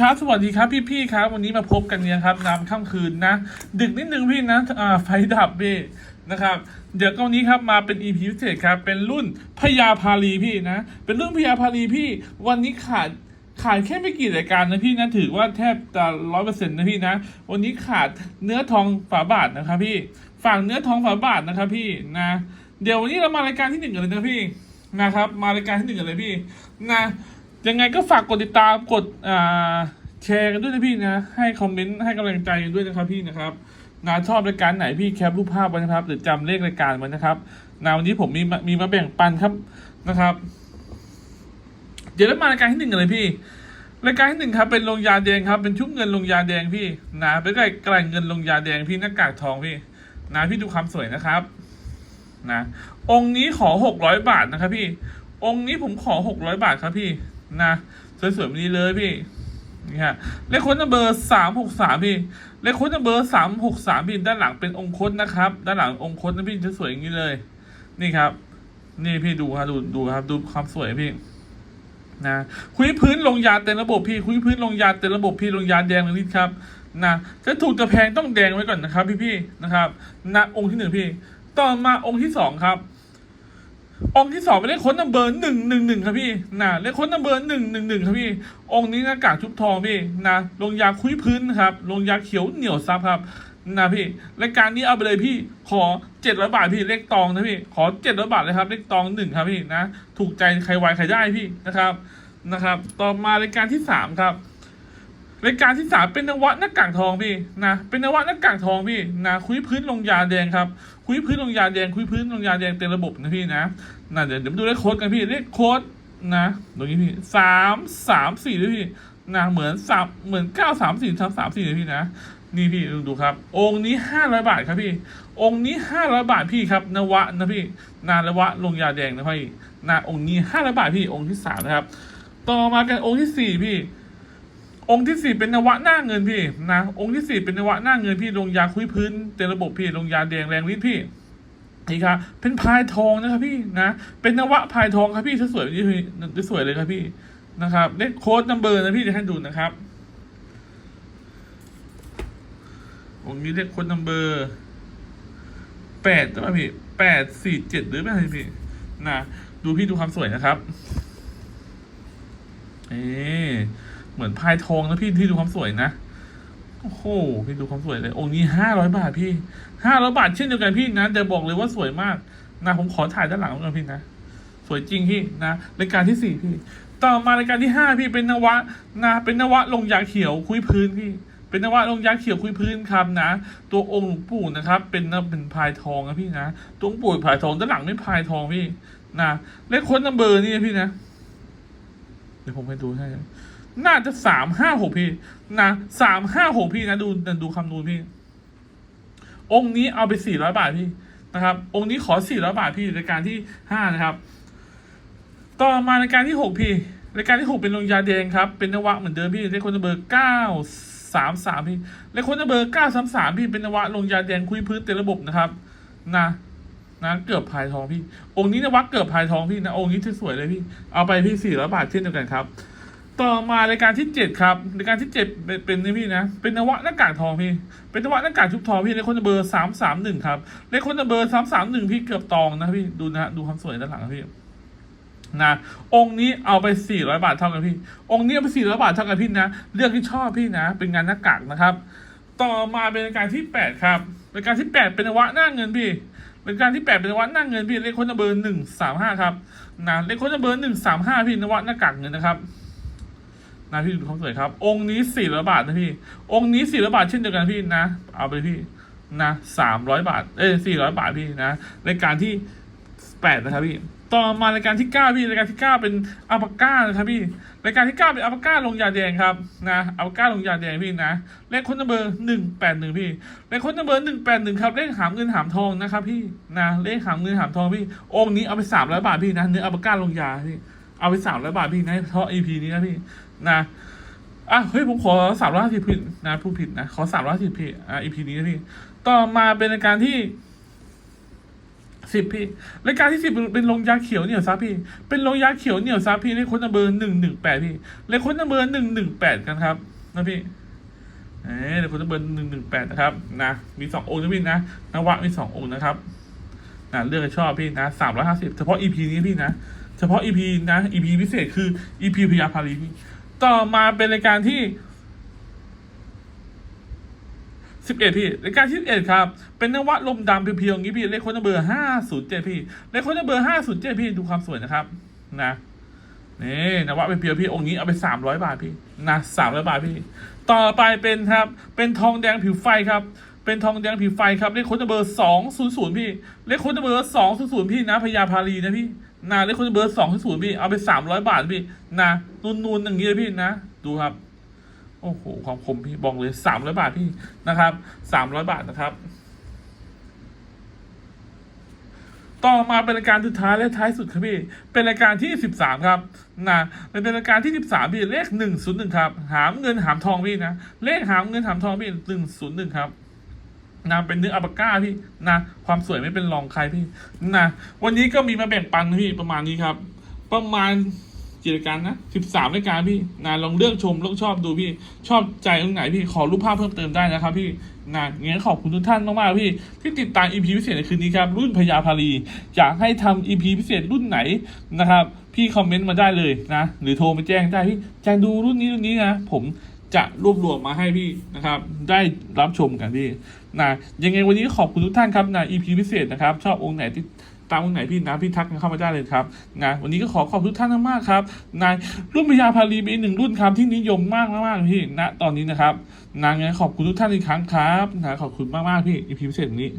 ครับ สวัสดีครับพี่ๆครับ วันนี้มาพบกันเนี่ยครับน้ำค่ำคืนนะ ดึกนิดนึงพี่นะอ่าไฟดับพี่นะครับ เดี๋ยวก็วันนี้ครับมาเป็น EP พิเศษครับ เป็นรุ่นพญาพาลีพี่นะ เป็นรุ่นพญาพาลีพี่ วันนี้ขาดขาดแค่ไม่กี่รายการนะพี่นะ ถือว่าแทบจะร้อยเปอร์เซ็นต์นะพี่นะ วันนี้ขาดเนื้อทองฝาบาทนะครับพี่ ฝั่งเนื้อทองฝาบาทนะครับพี่นะ เดี๋ยววันนี้เรามารายการที่หนึ่งกันเลยนะพี่นะครับ มารายการที่หนึ่งกันเลยพี่นะ ยังไงก็ฝากกดติดตามกดอ่าแชร์กันด้วยนะพี่นะ ให้คอมเมนต์ให้กำลังใจกันด้วยนะครับพี่นะครับนชอบรายการไหนพี่แคปรูปภาพไว้นะครับ หรือจำเลขรายการไว้นะครับนะวันนี้ผมมีมีมาแบ่งปันครับนะครับ เดี๋ยวเรามารายการที่หนึ่งกันเลยพี่รายการที่หนึ่งครับเป็นลงยาแดงครับเป็นชุบเงินลงยาแดงพี่นะเป็นไก่ไกลเงินลงยาแดงพี่หน้ากากทองพี่นะพี่ดูความสวยนะครับนะองค์นี้ขอหกร้อยบาทนะครับพี่ องค์นี้ผมขอหกร้อยบาทครับพี่ นะสวยๆแบบนี้เลยพี่นี่ฮะเลขค้ดเบอร์สามหกสามพี่เลขค้ดเบอร์สามหกสามพี่ด้านหลังเป็นองค์คดนะครับ ด้านหลังองค์คดนะพี่จะสวยอย่างนี้เลย นี่ครับ นี่พี่ดูครับดูดูครับ ดูความสวยพี่นะคุยพื้นลงยาเต็มระบบพี่คุยพื้นลงยาเต็มระบบพี่ลงยาแดงนี่ครับนะจะถูกจะแพงต้องแดงไว้ก่อนนะครับ พี่พี่ๆนะครับนะองค์ที่หนึ่งพี่ ต่อมาองค์ที่สองครับ องค์ที่สองเป็นเลขค้นนัมเบอร์หนึ่งหนึ่งหนึ่งครับพี่นะเลขค้นนัมเบอร์หนึ่งหนึ่งหนึ่งครับพี่ องค์นี้หน้ากากชุบทองพี่นะลงยาคุยพื้นครับลงยาเขียวเหนียวซับครับนะพี่รายการนี้เอาไปเลยพี่ขอเจ็ดร้อยบาทพี่เลขตองนะพี่ขอเจ็ดร้อยบาทเลยครับเลขตองหนึ่งครับพี่นะถูกใจใครไวใครได้พี่นะครับนะครับ ต่อมารายการที่สามครับ รายการที่สามเป็นนวัตหน้ากากทองพี่นะเป็นนวัตหน้ากากทองพี่นะคุยพื้นลงยาแดงครับคุยพื้นลงยาแดงคุยพื้นลงยาแดงเต็มระบบนะพี่นะนะเดี๋ยวเดี๋ยวมาดูเลขโค้ดกันพี่เลขโค้ดนะตรงนี้พี่สามสามสี่ด้วยพี่นะเหมือนสามเหมือนเก้าสามสี่ทำสามสี่เลยพี่นะนี่พี่ดูดูครับ องค์นี้ห้าร้อยบาทครับพี่ องค์นี้ห้าร้อยบาทพี่ครับนวะนะพี่นานวะลงยาแดงนะพี่นะองค์นี้ห้าร้อยบาทพี่องค์ที่สามนะครับ ต่อมากันองค์ที่สี่พี่ องค์ที่สี่เป็นนวะหน้าเงินพี่นะองค์ที่สี่เป็นนวะหน้าเงินพี่ลงยาคุยพื้นเต็มระบบพี่ลงยาแดงแรงฤทธิ์พี่นี่ครับเป็นพายทองนะครับพี่นะเป็นนวะพายทองครับพี่สวยๆแบบนี้พี่สวยเลยครับพี่นะครับเลขโค้ดนัมเบอร์นะพี่จะให้ดูนะครับองค์นี้เลขโค้ดนัมเบอร์แปดใช่ไหมพี่แปดสี่เจ็ดหรือไม่ใช่พี่นะดูพี่ดูความสวยนะครับเอ๊ เหมือนพายทองนะพี่ที่ดูความสวยนะโอ้โหพี่ดูความสวยเลย องค์นี้ห้าร้อยบาทพี่ห้าร้อยบาทเช่นเดียวกันพี่นะแต่บอกเลยว่าสวยมากนะผมขอถ่ายด้านหลังกันพี่นะสวยจริงพี่นะรายการที่สี่พี่ ต่อมารายการที่ห้าพี่เป็นนวะนะเป็นนวะลงยาเขียวคุยพื้นพี่ เป็นนวะลงยาเขียวคุยพื้นครับนะ ตัวองค์หลวงปู่นะครับ เป็นนะเป็นพายทองนะพี่นะตัวองค์ปู่พายทองด้านหลังไม่พายทองพี่นะเลขค้นนัมเบอร์นี่นะพี่นะเดี๋ยวผมให้ดูให้ น่าจะสามห้าหกพี่ นะสามห้าหกพี่นะดูดูคำนวณพี่ องค์นี้เอาไปสี่ร้อยบาทพี่นะครับ องค์นี้ขอสี่ร้อยบาทพี่รายการที่ห้านะครับ ต่อมารายการที่หกพี่รายการที่หกเป็นลงยาแดงครับ เป็นนวะเหมือนเดิมพี่เลขคนเบอร์เก้าสามสามพี่เลขคนเบอร์เก้าสามสามพี่เป็นนวะลงยาแดงคุยพื้นเต็มระบบนะครับนะนะเกือบพายทองพี่ องค์นี้นวะเกือบพายทองพี่นะองค์นี้ที่สวยเลยพี่ เอาไปพี่สี่ร้อยบาทเช่นเดียวกันครับ ต่อมารายการที่เจ็ดครับรายการที่เจ็ดเป็นนี่พี่นะ เป็นนวะหน้ากากทองพี่ เป็นนวะหน้ากากชุบทองพี่เลขคนเบอร์สามสามหนึ่งครับเลขคนเบอร์สามสามหนึ่งพี่เกือบตองนะพี่ดูนะฮะดูความสวยด้านหลังพี่นะองค์นี้เอาไปสี่ร้อยบาทเท่ากันพี่ องค์นี้เอาไปสี่ร้อยบาทเท่ากันพี่นะ เลือกที่ชอบพี่นะ เป็นงานหน้ากากนะครับ ต่อมาเป็นรายการที่แปดครับรายการที่แปดเป็นนวะหน้าเงินพี่รายการที่แปดเป็นนวะหน้าเงินพี่เลขคนเบอร์หนึ่งสามห้าครับนะเลขคนเบอร์หนึ่งสามห้าพี่นวะหน้ากากเงินนะครับ นะพี่ดูความสวยครับ องค์นี้สี่ร้อยบาทนะพี่ องค์นี้สี่ร้อยบาทเช่นเดียวกันพี่นะ เอาไปพี่นะสามร้อยบาท เอ้สี่ร้อยบาทพี่นะรายการที่แปดนะครับพี่ ต่อมารายการที่เก้าพี่รายการที่เก้าเป็นอัลปาก้านะครับพี่รายการที่เก้าเป็นอัลปาก้าลงยาแดงครับนะอัลปาก้าลงยาแดงพี่นะเลขคนเบอร์หนึ่งแปดหนึ่งพี่เลขคนเบอร์หนึ่งแปดหนึ่งครับเลขหามเงินหามทองนะครับพี่นะเลขหามเงินหามทองพี่ องค์นี้เอาไปสามร้อยบาทพี่นะเนื้ออัลปาก้าลงยาพี่ เอาไปสามร้อยบาทพี่นะเพราะ EP นี้นะพี่นะอะเฮ้ยผมขอสามร้อยห้าสิบผิดนะพูดผิดนะขอสามร้อยสิบผิดอะอีพีนี้นะพี่ต่อมาเป็นรายการที่สิบพี่รายการที่สิบเป็นลงยาเขียวเหนียวซับพี่ เป็นลงยาเขียวเหนียวซับพี่เลขค้ดนัมเบอร์หนึ่งหนึ่งแปดพี่เลขค้ดนัมเบอร์หนึ่งหนึ่งแปดกันครับนะพี่เออเลขค้นัมเบอร์หนึ่งหนึ่งแปดนะครับนะมีสององค์นะพี่นะนวะมีสององค์นะครับนะเลือกให้ชอบพี่นะสามร้อยห้าสิบเฉพาะ EP นี้พี่นะ เฉพาะ EP นะ EP พิเศษคือ EP พยาพารีต่อมาเป็นรายการที่สิบเอ็ดพี่รายการที่สิบเอ็ดครับ เป็นนวัตลมดำเพียวๆอย่างนี้พี่เลขค้ดเบอร์ห้าศูนย์เจ็ดพี่เลขค้ดเบอร์ห้าศูนย์เจ็ดพี่ดูความสวยนะครับ นะนี่นวัตเพียวๆพี่องค์นี้เอาไปสามร้อยบาทพี่นะสามร้อยบาทพี่ ต่อไปเป็นครับ เป็นทองแดงผิวไฟครับ เป็นทองแดงผิวไฟครับเลขค้ดเบอร์สองศูนย์ศูนย์พี่ เลขค้ดเบอร์สองศูนย์ศูนย์พี่นะพญาพาลีนะพี่นะเลขค้ดเบอร์สองศูนย์ศูนย์พี่เอาไปสามร้อยบาทพี่นะนูนๆอย่างนี้เลยพี่นะ ดูครับ โอ้โหความคมพี่บอกเลยสามร้อยบาทพี่นะครับสามร้อยบาทนะครับ ต่อมาเป็นรายการสุดท้ายและท้ายสุดครับพี่ เป็นรายการที่สิบสามครับนะเป็นเป็นรายการที่สิบสามพี่เลขหนึ่งศูนย์หนึ่งครับ หามเงินหามทองพี่นะเลขหามเงินหามทองพี่หนึ่งศูนย์หนึ่งครับ นะ เป็นเนื้ออัปปาก้าพี่นะ ความสวยไม่เป็นรองใครพี่นะ วันนี้ก็มีมาแบ่งปันพี่ประมาณนี้ครับ ประมาณกี่รายการนะสิบสามรายการพี่นะลองเลือกชมลองชอบดูพี่ ชอบใจตรงไหนพี่ขอรูปภาพเพิ่มเติมได้นะครับพี่นะงั้นขอบคุณทุกท่านมากๆพี่ที่ติดตาม EP พิเศษในคืนนี้ครับ รุ่นพญาพารีอยากให้ทำ EP พิเศษรุ่นไหนนะครับ พี่คอมเมนต์มาได้เลยนะ หรือโทรมาแจ้งได้พี่แจะดูรุ่นนี้รุ่นนี้นะ ผม จะรวบรวมมาให้พี่นะครับ ได้รับชมกันพี่นะยังไงวันนี้ขอบคุณทุกท่านครับนะ EP พิเศษนะครับ ชอบองค์ไหนที่ตามองค์ไหนพี่นะพี่ทักกันเข้ามาได้เลยครับนะวันนี้ก็ขอขอบคุณทุกท่านมากครับนะรุ่นพญาพารีเป็นอีกหนึ่งรุ่นครับที่นิยมมากมากพี่ณตอนนี้นะครับนะงั้นขอบคุณทุกท่านอีกครั้งครับนะขอบคุณมากๆพี่ EP พิเศษนี้